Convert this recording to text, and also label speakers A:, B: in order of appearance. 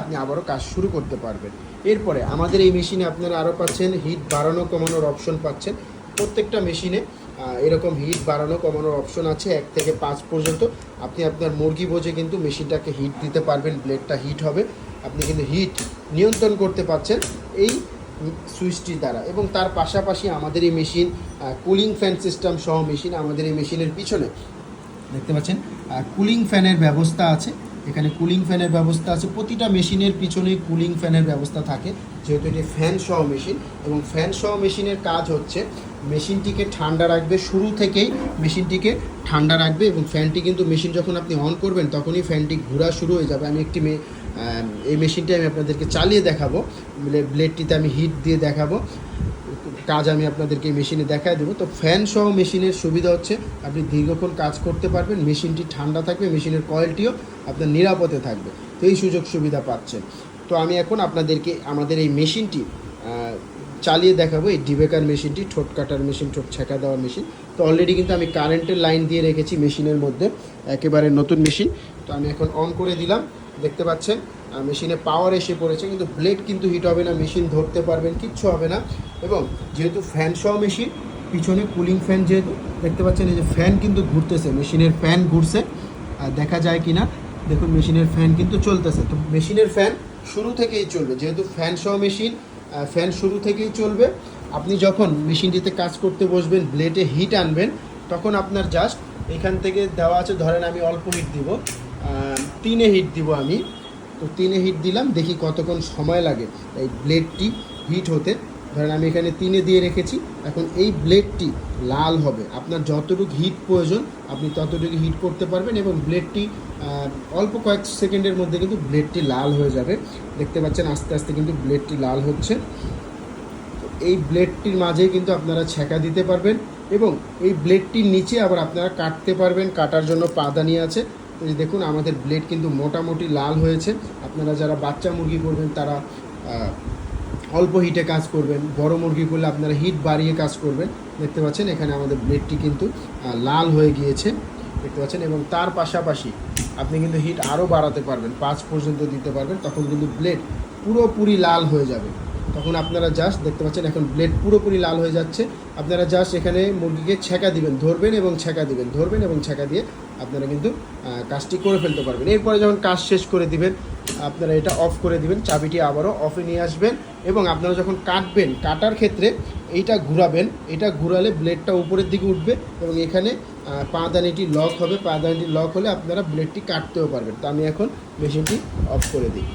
A: আপনি আবারও কাজ শুরু করতে পারবেন। এরপরে আমাদের এই মেশিনে আপনারা আরও পাচ্ছেন হিট বাড়ানো কমানোর অপশন পাচ্ছেন। প্রত্যেকটা মেশিনে এরকম হিট বাড়ানো কমানোর অপশন আছে এক থেকে পাঁচ পর্যন্ত। আপনি আপনার মুরগি বোঝে কিন্তু মেশিনটাকে হিট দিতে পারবেন ব্লেডটা হিট হবে। আপনি কিন্তু হিট নিয়ন্ত্রণ করতে পারছেন এই সুইচটির দ্বারা। এবং তার পাশাপাশি আমাদের এই মেশিন কুলিং ফ্যান সিস্টেম সহ মেশিন আমাদের এই মেশিনের পিছনে। দেখতে পাচ্ছেন কুলিং ফ্যানের ব্যবস্থা আছে। এখানে কুলিং ফ্যানের ব্যবস্থা আছে। প্রতিটা মেশিনের পিছনে কুলিং ফ্যানের ব্যবস্থা থাকে। যেহেতু এটি ফ্যান সহ মেশিন এবং ফ্যান সহ মেশিনের কাজ হচ্ছে মেশিনটিকে ঠান্ডা রাখবে, শুরু থেকেই মেশিনটিকে ঠান্ডা রাখবে এবং ফ্যানটি কিন্তু মেশিন যখন আপনি অন করবেন, তখনই ফ্যানটি ঘোরা শুরু হয়ে যাবে। আমি একটি এই মেশিনটি আমি আপনাদেরকে চালিয়ে দেখাবো। ব্লে- ব্লেডটিতে আমি হিট দিয়ে দেখাবো। কাজ আমি আপনাদেরকে মেশিনে দেখায় দেবো। তো ফ্যান সহ মেশিনের সুবিধা হচ্ছে, আপনি দীর্ঘক্ষণ কাজ করতে পারবেন, মেশিনটি ঠান্ডা থাকবে, মেশিনের কয়েলটিও আপনার নিরাপদে থাকবে। তো এই সুযোগ সুবিধা পাচ্ছেন। তো আমি এখন আপনাদেরকে আমাদের এই মেশিনটি চালিয়ে দেখাবো। এই ডিবেকার মেশিনটি, ঠোঁট কাটার মেশিন, ঠোঁট ছেঁকা দেওয়ার মেশিন। তো অলরেডি কিন্তু আমি কারেন্টের লাইন দিয়ে রেখেছি মেশিনের মধ্যে, একেবারে নতুন মেশিন। তো আমি এখন অন করে দিলাম, দেখতে পাচ্ছেন? মেশিনে পাওয়ার এসে পড়েছে, কিন্তু ব্লেড কিন্তু হিট হবে না মেশিন ধরতে পারবেন, কিচ্ছু হবে না। এবং যেহেতু ফ্যান সহ মেশিন পিছনে কুলিং ফ্যান যেহেতু, দেখতে পাচ্ছেন এই যে ফ্যান কিন্তু ঘুরতেছে মেশিনের ফ্যান ঘুরছে, আর দেখা যায় কি না দেখুন মেশিনের ফ্যান কিন্তু চলতেছে। তো মেশিনের ফ্যান শুরু থেকেই চলবে, যেহেতু ফ্যান সহ মেশিন ফ্যান শুরু থেকেই চলবে, আপনি যখন মেশিনটিতে কাজ করতে বসবেন ব্লেডে হিট আনবেন, তখন আপনার জাস্ট এখান থেকে দেওয়া আছে, ধরেন আমি অল্প হিট দিব তিনে হিট দিব আমি। তো তিনে হিট দিলাম, দেখি কতক্ষণ সময় লাগে। এই ব্লেডটি হিট হতে। ধরেন আমি এখানে তিনে দিয়ে রেখেছি, এখন এই ব্লেডটি লাল হবে। আপনার যতটুকু হিট প্রয়োজন, আপনি ততটুকু হিট করতে পারবেন এবং ব্লেডটি অল্প কয়েক সেকেন্ডের মধ্যে কিন্তু ব্লেডটি লাল হয়ে যাবে। দেখতে পাচ্ছেন আস্তে আস্তে কিন্তু ব্লেডটি লাল হচ্ছে। তো এই ব্লেডটির মাঝেই কিন্তু আপনারা ছেঁকা দিতে পারবেন এবং এই ব্লেডটির নিচে আবার আপনারা কাটতে পারবেন, কাটার জন্য পাদানি আছে। এই দেখুন, আমাদের ব্লেড কিন্তু মোটামুটি লাল হয়েছে। আপনারা যারা বাচ্চা মুরগি করবেন, তারা অল্প হিটে কাজ করবেন। বড় মুরগি করলে আপনারা হিট বাড়িয়ে কাজ করবেন। দেখতে পাচ্ছেন, এখানে আমাদের ব্লেডটি কিন্তু লাল হয়ে গিয়েছে। দেখতে পাচ্ছেন, এবং তার পাশাপাশি আপনি কিন্তু হিট আরও বাড়াতে পারবেন। পাঁচ পর্যন্ত দিতে পারবেন, তখন কিন্তু ব্লেড পুরোপুরি লাল হয়ে যাবে। তখন আপনারা জাস্ট দেখতে পাচ্ছেন, এখন ব্লেড পুরোপুরি লাল হয়ে যাচ্ছে। আপনারা জাস্ট এখানে মুরগিকে ছেঁকা দিবেন, ধরবেন এবং ছেঁকা দিবেন, ধরবেন এবং ছেঁকা দিয়ে আপনারা কিন্তু কাজটি করে ফেলতে পারবেন। এরপরে যখন কাজ শেষ করে দিবেন, আপনারা এটা অফ করে দিবেন, চাবিটি আবারও অফে নিয়ে আসবেন এবং আপনারা যখন কাটবেন, কাটার ক্ষেত্রে এইটা ঘুরাবেন, এটা ঘুরালে ব্লেডটা উপরের দিকে উঠবে এবং এখানে পাদানিটি লক হবে। পাদানিটি লক হলে আপনারা ব্লেডটি কাটতেও পারবেন। তো আমি এখন মেশিনটি অফ করে দিই।